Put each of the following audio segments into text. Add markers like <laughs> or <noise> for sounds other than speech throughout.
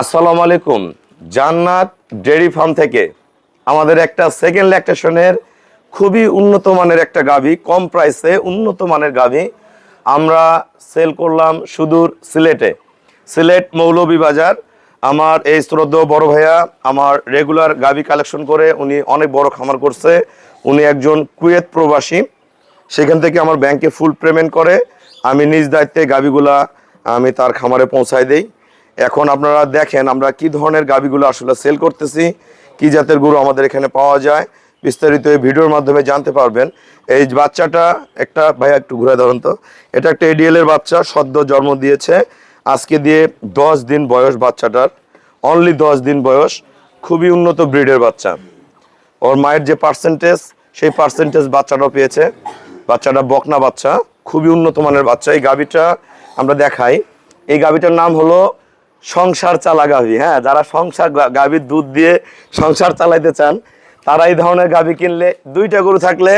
আসসালামু আলাইকুম। জান্নাত ডেয়ারি ফার্ম থেকে আমাদের একটা সেকেন্ড ল্যাকটেশনের খুবই উন্নত মানের একটা গাভী, কম প্রাইসে উন্নত মানের গাভী আমরা সেল করলাম সুদূর সিলেটে। সিলেট মৌলভীবাজার, আমার এই শ্রদ্ধ বড় ভাইয়া আমার রেগুলার গাভী কালেকশন করে উনি অনেক বড় খামার করছে। উনি একজন কুয়েত প্রবাসী, সেখান থেকে আমার ব্যাংকে ফুল পেমেন্ট করে। আমি নিজ দায়িত্বে গাবিগুলা আমি তার খামারে পৌঁছায় দেই। এখন আপনারা দেখেন আমরা কি ধরনের গাবিগুলো আসলে সেল করতেছি, কি জাতের গরু আমাদের এখানে পাওয়া যায়। বিস্তারিত এই ভিডিওর মাধ্যমে জানতে পারবেন। এই বাচ্চাটা একটা, ভাইয়া একটু ঘুরে ধরুন তো, এটা একটা এডিএল এর বাচ্চা, সদ্য জন্ম দিয়েছে। আজকে দিয়ে দশ দিন বয়স বাচ্চাটার অনলি দশ দিন বয়স, খুবই উন্নত ব্রিডের বাচ্চা। ওর মায়ের যে পার্সেন্টেজ সেই পার্সেন্টেজ বাচ্চাটাও পেয়েছে। বাচ্চাটা বকনা বাচ্চা, খুবই উন্নত মানের বাচ্চা। এই গাভিটা আমরা দেখাই। এই গাভিটার নাম হলো সংসার চালা গাভি হ্যাঁ? যারা সংসার গাভীর দুধ দিয়ে সংসার চালাইতে চান, তারা এই ধরনের গাভি কিনলে দুইটা গরু থাকলে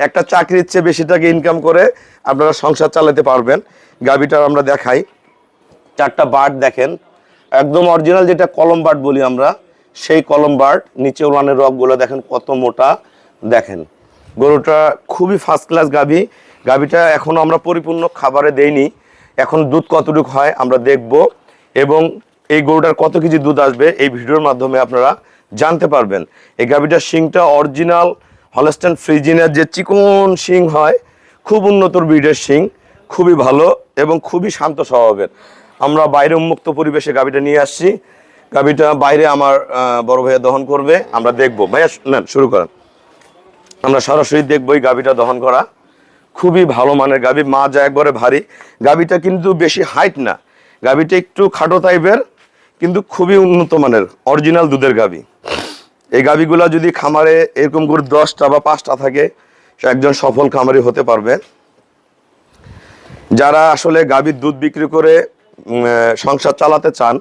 একটা চাকরির চেয়ে বেশি টাকা ইনকাম করে আপনারা সংসার চালাতে পারবেন। গাভিটার আমরা দেখাই। চারটা বার্ড দেখেন। একদম অরিজিনাল যেটা কলম বার্ড বলি আমরা, সেই কলম বার্ড, নিচে উলানের রকগুলো দেখেন কত মোটা। দেখেন, গরুটা খুবই ফার্স্ট ক্লাস গাভী। গাভীটা এখনও আমরা পরিপূর্ণ খাবারে দেইনি। এখন দুধ কতটুকু হয় আমরা দেখব। এবং এই গরুটার কত কেজি দুধ আসবে এই ভিডিওর মাধ্যমে আপনারা জানতে পারবেন। এই গাভীটার শিংটা অরিজিনাল হলস্টেন ফ্রিজিনের যে চিকন শিং হয়, খুব উন্নত ব্রিডের শিং, খুবই ভালো এবং খুবই শান্ত স্বভাবের। আমরা বাইরে উন্মুক্ত পরিবেশে গাভীটা নিয়ে আসছি। গাভীটা বাইরে আমার বড় ভাইয়া দহন করবে, আমরা দেখব। ভাইয়া, নেন, শুরু করেন। আমরা সরাসরি দেখব এই গাভীটা দহন করা। খুবই ভালো মানের গাভী মা যা একবারে ভারী। গাভীটা কিন্তু বেশি হাইট না। গাভীটা একটু খাটো টাইপের কিন্তু খুবই উন্নত মানের অরিজিনাল দুধের গাভী। এই গাভীগুলা যদি খামারে এরকম করে দশটা বা পাঁচটা থাকে, সে একজন সফল খামারি হতে পারবে। যারা আসলে গাভীর দুধ বিক্রি করে সংসার চালাতে চান,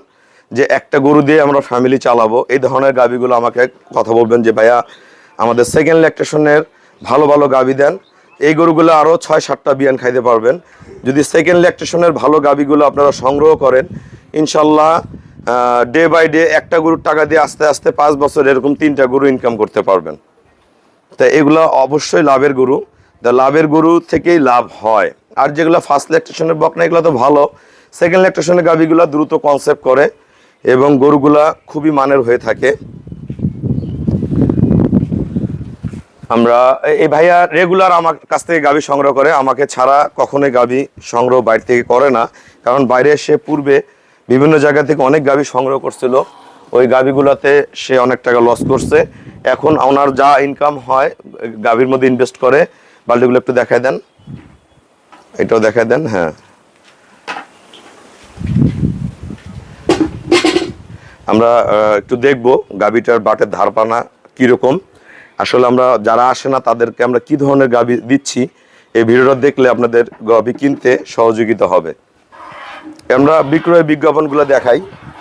যে একটা গরু দিয়ে আমরা ফ্যামিলি চালাবো, এই ধরনের গাভীগুলো আমাকে কথা বলবেন যে, ভাইয়া, আমাদের সেকেন্ড ল্যাকটেশনের ভালো ভালো গাভী দেন। এই গরুগুলো আরও ছয়, সাতটা বিয়ান খাইতে পারবেন। যদি সেকেন্ড ল্যাকটেশনের ভালো গাভীগুলো আপনারা সংগ্রহ করেন, ইনশাল্লাহ ডে বাই ডে একটা গরুর টাকা দিয়ে আস্তে আস্তে পাঁচ বছর এরকম তিনটা গরু ইনকাম করতে পারবেন। তা এগুলো অবশ্যই লাভের গরু। তা লাভের গরু থেকেই লাভ হয়। আর যেগুলো ফার্স্ট ল্যাকটেশনের বকনা, এগুলো তো ভালো। সেকেন্ড ল্যাকটেশনের গাভিগুলো দ্রুত কনসেপ্ট করে এবং গরুগুলা খুবই মানের হয়ে থাকে। আমরা এই ভাইয়া রেগুলার আমার কাছ থেকে গাভি সংগ্রহ করে, আমাকে ছাড়া কখনোই গাভি সংগ্রহ বাইরে থেকে করে না। কারণ বাইরে সে পূর্বে বিভিন্ন জায়গা থেকে অনেক গাভি সংগ্রহ করছিল। ওই গাভিগুলোতে সে অনেক টাকা লস করছে। এখন ওনার যা ইনকাম হয়, গাভির মধ্যে ইনভেস্ট করে বাল্টিগুলো একটু দেখায় দেন। এটাও দেখায় দেন হ্যাঁ। আমরা একটু দেখব গাভিটার বাটের ধারপানা কীরকম। আসলে আমরা যারা আসে না, তাদেরকে আমরা কি ধরনের গাভি দিচ্ছি, এই ভিডিওটা দেখলে আপনাদের গাভি কিনতে সহযোগিতা হবে। আমরা বিক্রয় বিজ্ঞাপনগুলো দেখাই,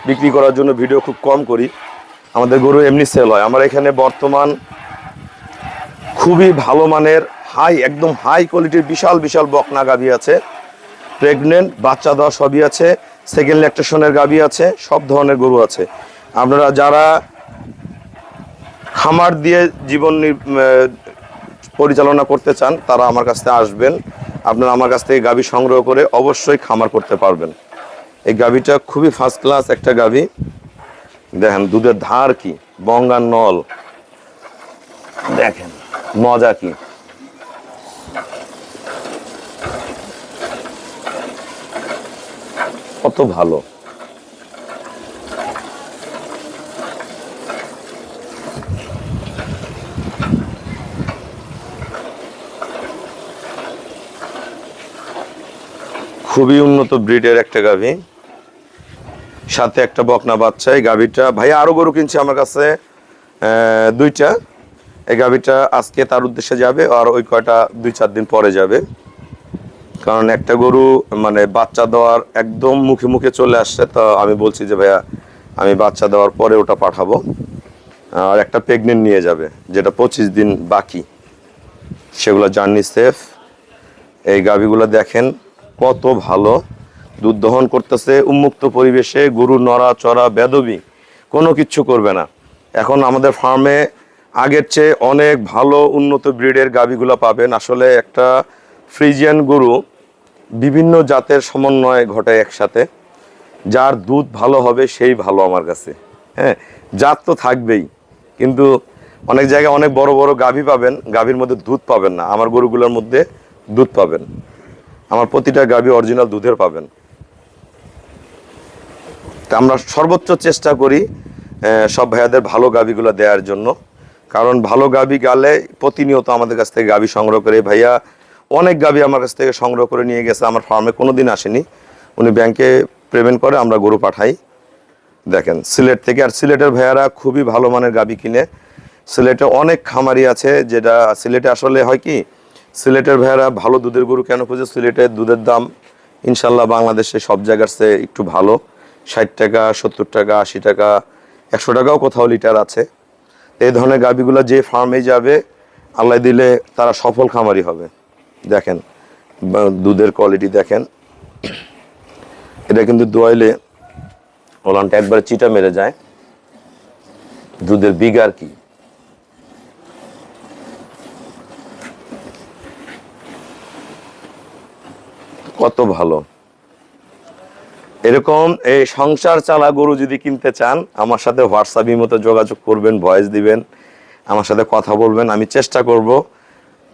বিক্রি করার জন্য ভিডিও খুব কম করি। আমাদের গরু এমনি সেল হয়। আমার এখানে বর্তমান খুবই ভালো মানের হাই একদম হাই কোয়ালিটির বিশাল বিশাল বকনা গাভি আছে। প্রেগনেন্ট বাচ্চা দেওয়া সবই আছে। সেকেন্ড ল্যাকটেশনের গাভি আছে, সব ধরনের গরু আছে। আপনারা যারা খামার দিয়ে জীবন পরিচালনা করতে চান, তারা আমার কাছ থেকে আসবেন। আপনারা আমার কাছ থেকে গাভি সংগ্রহ করে অবশ্যই খামার করতে পারবেন। এই গাভিটা খুবই ফার্স্ট ক্লাস একটা গাভী। দেখেন, দুধের ধার কি? বঙ্গার নল। দেখেন, মজা কি? কত ভালো। খুবই উন্নত ব্রিডের একটা গাভী। সাথে একটা বকনা বাচ্চা, এই গাভীটা। ভাইয়া আরও গরু কিনছে আমার কাছে দুইটা। এই গাভীটা আজকে তার উদ্দেশ্যে যাবে, আর ওই কয়টা দুই চার দিন পরে যাবে। কারণ একটা গরু মানে বাচ্চা দেওয়ার একদম মুখে মুখে চলে আসছে, তো আমি বলছি যে, ভাইয়া, আমি বাচ্চা দেওয়ার পরে ওটা পাঠাবো। আর একটা প্রেগনেন্ট নিয়ে যাবে, যেটা পঁচিশ দিন বাকি। সেগুলো জার্নি সেফ। এই গাভিগুলো দেখেন কত ভালো দুধ দহন করতেছে, উন্মুক্ত পরিবেশে গরু, নড়া, চড়া, বেদবি, কোনো কিচ্ছু করবে না। এখন আমাদের ফার্মে আগের চেয়ে অনেক ভালো উন্নত ব্রিডের গাভিগুলো পাবেন। আসলে একটা ফ্রিজিয়ান গরু বিভিন্ন জাতের সমন্বয় ঘটে একসাথে। যার দুধ ভালো হবে সেই ভালো আমার কাছে। হ্যাঁ জাত তো থাকবেই। কিন্তু অনেক জায়গায় অনেক বড় বড় গাভী পাবেন, গাভীর মধ্যে দুধ পাবেন না। আমার গরুগুলোর মধ্যে দুধ পাবেন। আমার প্রতিটা গাভী অরিজিনাল দুধের পাবেন। তা আমরা সর্বোচ্চ চেষ্টা করি সব ভাইয়াদের ভালো গাভীগুলো দেওয়ার জন্য। কারণ ভালো গাভী গালে প্রতিনিয়ত আমাদের কাছ থেকে গাভী সংগ্রহ করে ভাইয়া অনেক গাভী আমার কাছ থেকে সংগ্রহ করে নিয়ে গেছে, আমার ফার্মে কোনো দিন আসেনি। উনি ব্যাংকে পেমেন্ট করে, আমরা গরু পাঠাই। দেখেন, সিলেট থেকে, আর সিলেটের ভাইয়ারা খুবই ভালো মানের গাভী কিনে। সিলেটে অনেক খামারি আছে, যেটা সিলেটে আসলে হয় কি সিলেটের ভাইয়ারা ভালো দুধের গরু কেন খুঁজে? সিলেটের দুধের দাম ইনশাল্লাহ বাংলাদেশে সব জায়গার চেয়ে একটু ভালো। ষাট টাকা, সত্তর টাকা, আশি টাকা, একশো টাকাও কোথাও লিটার আছে। এই ধরনের গাভীগুলো যে ফার্মে যাবে, আল্লাহ দিলে তারা সফল খামারি হবে। দেখেন দুধের কোয়ালিটি দেখেন। এটা কিন্তু দোয়াইলে ওলানটা একবারে চিটা মেরে যায়। দুধের বিগার কি। কত ভালো। এরকম এই সংসার চালা গরু যদি কিনতে চান, আমার সাথে হোয়াটসঅ্যাপ মতো যোগাযোগ করবেন, ভয়েস দিবেন, আমার সাথে কথা বলবেন, আমি চেষ্টা করব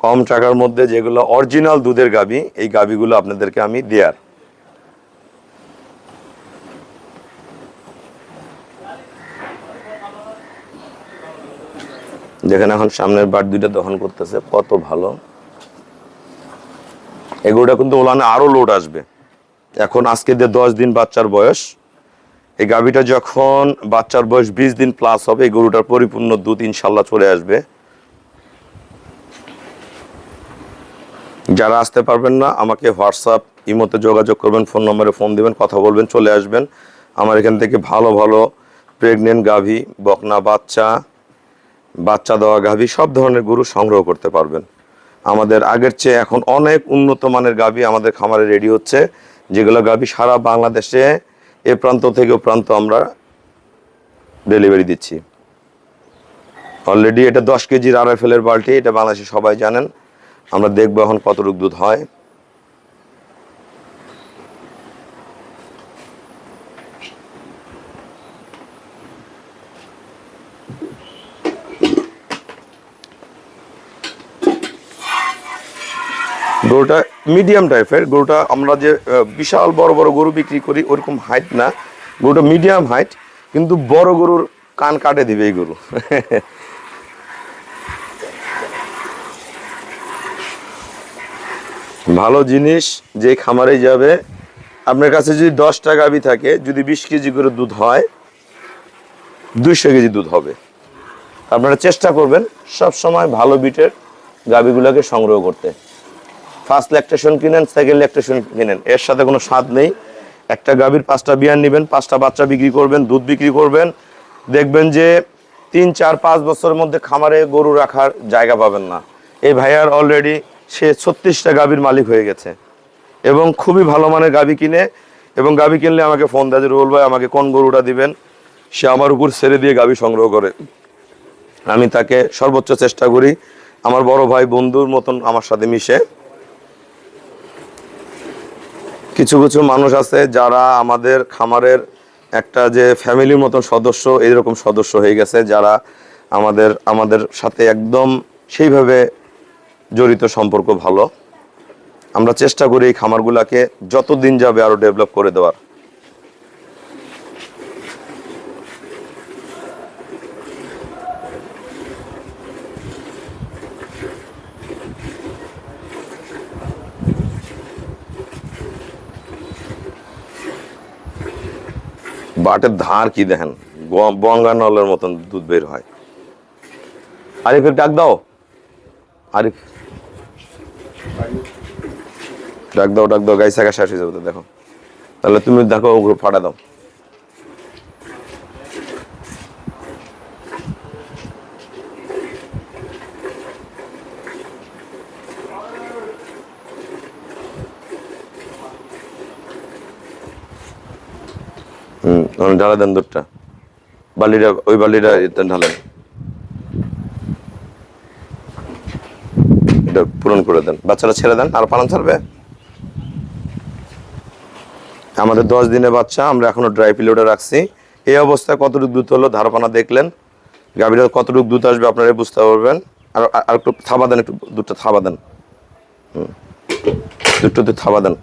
কম টাকার মধ্যে যেগুলো অরিজিনাল দুধের গাবি, এই গাবিগুলো আপনাদেরকে আমি দেয়ার। যেখানে এখন সামনের বার দুইটা দহন করতেছে, কত ভালো। এগুলোটা কিন্তু ওলানে আরও লোড আসবে। এখন আজকে দিয়ে দশ দিন বাচ্চার বয়স, এই গাভিটা যখন বাচ্চার বয়স বিশ দিন প্লাস হবে, এই গরুটার পরিপূর্ণ দুধ ইনশাল্লাহ চলে আসবে। যারা আসতে পারবেন না, আমাকে হোয়াটসঅ্যাপ, ইমোতে যোগাযোগ করবেন, ফোন নম্বরে ফোন দিবেন, কথা বলবেন, চলে আসবেন। আমার এখান থেকে ভালো ভালো প্রেগনেন্ট গাভী, বকনা বাচ্চা বাচ্চা দেওয়া গাভী, সব ধরনের গরু সংগ্রহ করতে পারবেন। আমাদের আগের চেয়ে এখন অনেক উন্নত মানের গাভী আমাদের খামারে রেডি হচ্ছে, যেগুলো গাভী সারা বাংলাদেশে এ প্রান্ত থেকে ও প্রান্ত আমরা ডেলিভারি দিচ্ছি। অলরেডি এটা দশ কেজির আড়াই ফেলের বাল্টি এটা বাংলাদেশে সবাই জানেন। আমরা দেখব এখন কতটুক দুধ হয়। গরুটা মিডিয়াম টাইপের গরুটা আমরা যে বিশাল বড় বড় গরু বিক্রি করি, ওরকম হাইট না। গরুটা মিডিয়াম হাইট কিন্তু বড় গরুর কান কাটে দিবে এই গরু। <laughs> ভালো জিনিস যে খামারে যাবে। আপনার কাছে যদি দশটা গাভি থাকে, যদি বিশ কেজি করে দুধ হয়, দুইশো কেজি দুধ হবে। আপনারা চেষ্টা করবেন সব সময় ভালো বিটের গাভিগুলোকে সংগ্রহ করতে। ফার্স্ট ল্যাকটেশন কিনেন সেকেন্ড ল্যাকটেশন কিনেন। এর সাথে কোনো স্বাদ নেই। একটা গাভীর পাঁচটা বিয়ান নেবেন, পাঁচটা বাচ্চা বিক্রি করবেন, দুধ বিক্রি করবেন। দেখবেন যে তিন, চার, পাঁচ বছরের মধ্যে খামারে গরু রাখার জায়গা পাবেন না। এই ভাইয়ার অলরেডি সে ছত্রিশটা গাভীর মালিক হয়ে গেছে। এবং খুবই ভালো মানের গাভী কিনে, এবং গাভী কিনলে আমাকে ফোন দেয় যে রুল ভাই, আমাকে কোন গরুটা দিবেন? সে আমার উপর ছেড়ে দিয়ে গাভী সংগ্রহ করে। আমি তাকে সর্বোচ্চ চেষ্টা করি। আমার বড় ভাই বন্ধুর মতন আমার সাথে মিশে। কিছু কিছু মানুষ আছে যারা আমাদের খামারের একটা যে ফ্যামিলির মতন সদস্য, এইরকম সদস্য হয়ে গেছে যারা আমাদের আমাদের সাথে একদম সেইভাবে জড়িত সম্পর্ক ভালো। আমরা চেষ্টা করি এই খামারগুলাকে যত দিন যাবে আরও ডেভেলপ করে দেওয়ার। বাটের ধার কি দেখেন? গঙ্গা নলের মতন দুধ বের হয়। আরিফের ডাক দাও। আরিফ। ডাক দাও ডাক দাও। গাই শাখা শেষ যাবে তো দেখো। তাহলে তুমি দেখো, ওগুলো ফাটা দাও। ঢালা দেন দুধটা। বালিটা, ওই বালিটা ঢালেন এটা পূরণ করে দেন। বাচ্চারা ছেড়ে দেন, আর পালন ছাড়বে? আমাদের দশ দিনের বাচ্চা, আমরা এখনও ড্রাই পিলোডে রাখছি। এই অবস্থায় কতটুকু দুধ হলো ধারপানা দেখলেন। গাভীরা কতটুকু দুধ আসবে আপনারা বুঝতে পারবেন। আর আর একটু থাবা দেন, একটু দুধটা থাবা দেন। হুম। দুধটা থাবা দেন।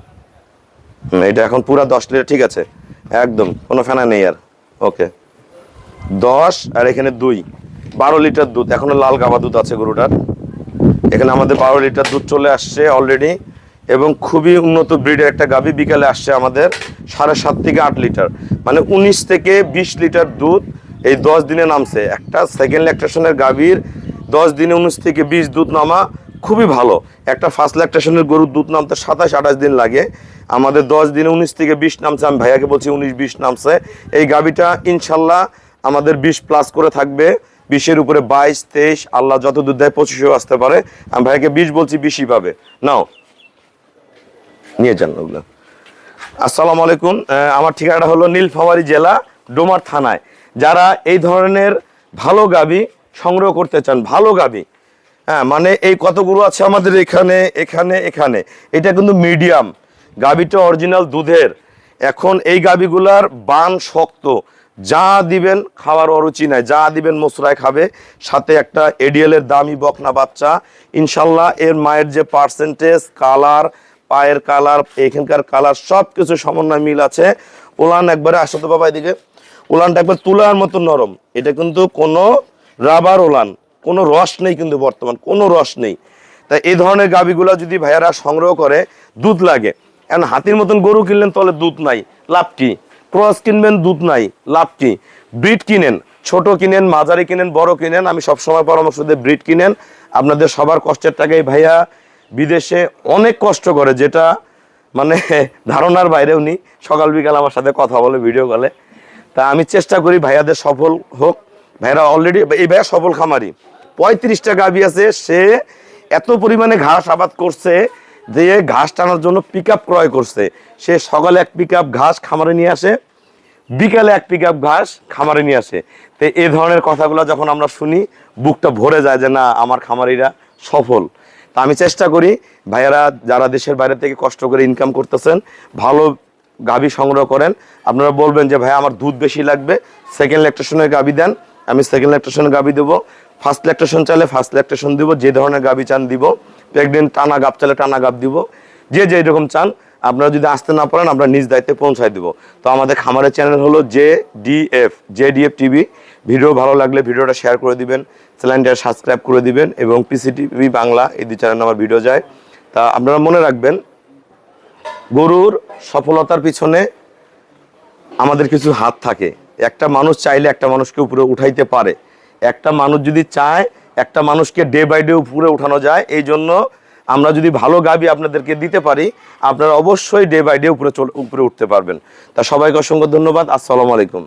এটা এখন পুরা দশ লিটার, ঠিক আছে। একদম, কোনো ফেনা নেই আর। ওকে দশ, আর এখানে দুই। বারো লিটার দুধ, এখনও লাল গাবা দুধ আছে গরুটার। এখানে আমাদের বারো লিটার দুধ চলে আসছে অলরেডি এবং খুবই উন্নত ব্রিডের একটা গাভী বিকালে আসছে আমাদের সাড়ে সাত থেকে আট লিটার। মানে উনিশ থেকে বিশ লিটার দুধ এই দশ দিনে নামছে। একটা সেকেন্ড ল্যাকটেশনের গাভীর দশ দিনে উনিশ থেকে বিশ দুধ নামা খুবই ভালো। একটা ফার্স্ট ল্যাকটেশনের গরুর দুধ নামতে সাতাশ, আঠাশ দিন লাগে। আমাদের দশ দিনে উনিশ থেকে বিশ নামছে, আমি ভাইয়াকে বলছি উনিশ, বিশ নামছে। এই গাভীটা ইনশাল্লাহ আমাদের বিশ প্লাস করে থাকবে। বিশের উপরে বাইশ, তেইশ, আল্লাহ যত দুধ দেয় পঁচিশেও আসতে পারে। আমি ভাইয়াকে বিশ বলছি, বিশই পাবে। নাও, নিয়ে যান ওগুলো। আসসালামু আলাইকুম। আমার ঠিকানাটা হলো নীলফামারী জেলা, ডোমার থানায়। যারা এই ধরনের ভালো গাবি সংগ্রহ করতে চান, ভালো গাবি হ্যাঁ মানে এই কতগুলো আছে আমাদের এখানে এখানে এখানে। এটা কিন্তু মিডিয়াম। গাবিটা অরিজিনাল দুধের। এখন এই গাবিগুলার বান শক্ত। যা দিবেন খাওয়ার অরুচি নাই। যা দিবেন মশরায় খাবে। সাথে একটা এডিএল এর দামি বকনা বাচ্চা। ইনশাল্লাহ এর মায়ের যে পার্সেন্টেজ কালার পায়ের কালার এখানকার কালার সব কিছু সমন্বয় মিল আছে। ওলান একবারে আসো তো বাবা এদিকে। ওলানটা একবার তুলার মতো নরম। এটা কিন্তু কোনো রাবার ওলান কোনো রস নেই কিন্তু বর্তমান, কোনো রস নেই। তাই এই ধরনের গাবিগুলা যদি ভাইয়ারা সংগ্রহ করে, দুধ লাগে। এখন হাতির মতন গরু কিনলেন তাহলে দুধ নাই, লাভ কি? ক্রস কিনবেন, দুধ নাই, লাভ কি? ব্রিড কিনেন, ছোট কিনেন, মাঝারি কিনেন, বড় কিনেন, আমি সবসময় পরামর্শ দিই ব্রিড কিনেন। আপনাদের সবার কষ্টের টাকাই ভাইয়া বিদেশে অনেক কষ্ট করে, যেটা মানে <laughs> ধারণার বাইরে উনি সকাল বিকাল আমার সাথে কথা বলে, ভিডিও কলে। তা আমি চেষ্টা করি ভাইয়াদের সফল হোক। ভাইয়ারা অলরেডি এই ভাইয়া সফল খামারি। পঁয়ত্রিশটা গাভি আছে, সে এত পরিমাণে ঘাস আবাদ করছে যে ঘাস টানার জন্য পিক ক্রয় করছে। সে সকালে এক পিক ঘাস খামারে নিয়ে আসে, বিকালে এক পিক ঘাস খামারে নিয়ে আসে। তো এই ধরনের কথাগুলো যখন আমরা শুনি, বুকটা ভরে যায় যে না, আমার খামারিরা সফল। তা আমি চেষ্টা করি, ভাইয়ারা যারা দেশের বাইরে থেকে কষ্ট করে ইনকাম করতেছেন, ভালো গাভী সংগ্রহ করেন। আপনারা বলবেন যে ভাই আমার দুধ বেশি লাগবে। সেকেন্ড ল্যাকটেশনের গাভী দেন, আমি সেকেন্ড ল্যাকটেশনের গাভী দেবো। ফার্স্ট ল্যাকটেশন চাইলে ফার্স্ট ল্যাকটেশন দিব, যে ধরনের গাভী চান দিব। প্রেগনেন্ট টানা গাব চাইলে টানা গাব দিব। যে যে এরকম চান, আপনারা যদি আসতে না পারেন, আমরা নিজ দায়িত্বে পৌঁছায় দিব। তো আমাদের খামারের চ্যানেল হলো J DF J DF TV. Video ভালো লাগলে ভিডিওটা শেয়ার করে দিবেন চ্যানেলটা সাবস্ক্রাইব করে দিবেন এবং পিসিটিভি বাংলা এই দুই চ্যানেলে আমার ভিডিও যায়। তা আপনারা মনে রাখবেন, গরুর সফলতার পিছনে আমাদের কিছু হাত থাকে। একটা মানুষ চাইলে একটা মানুষকে উপরে উঠাইতে পারে। একটা মানুষ যদি চায়, একটা মানুষকে ডে বাই ডে উপরে উঠানো যায়, এই জন্য আমরা যদি ভালো গাবি আপনাদেরকে দিতে পারি, আপনারা অবশ্যই ডে বাই ডে উপরে উপরে উঠতে পারবেন। তা সবাইকে অসংখ্য ধন্যবাদ, আসসালামু আলাইকুম।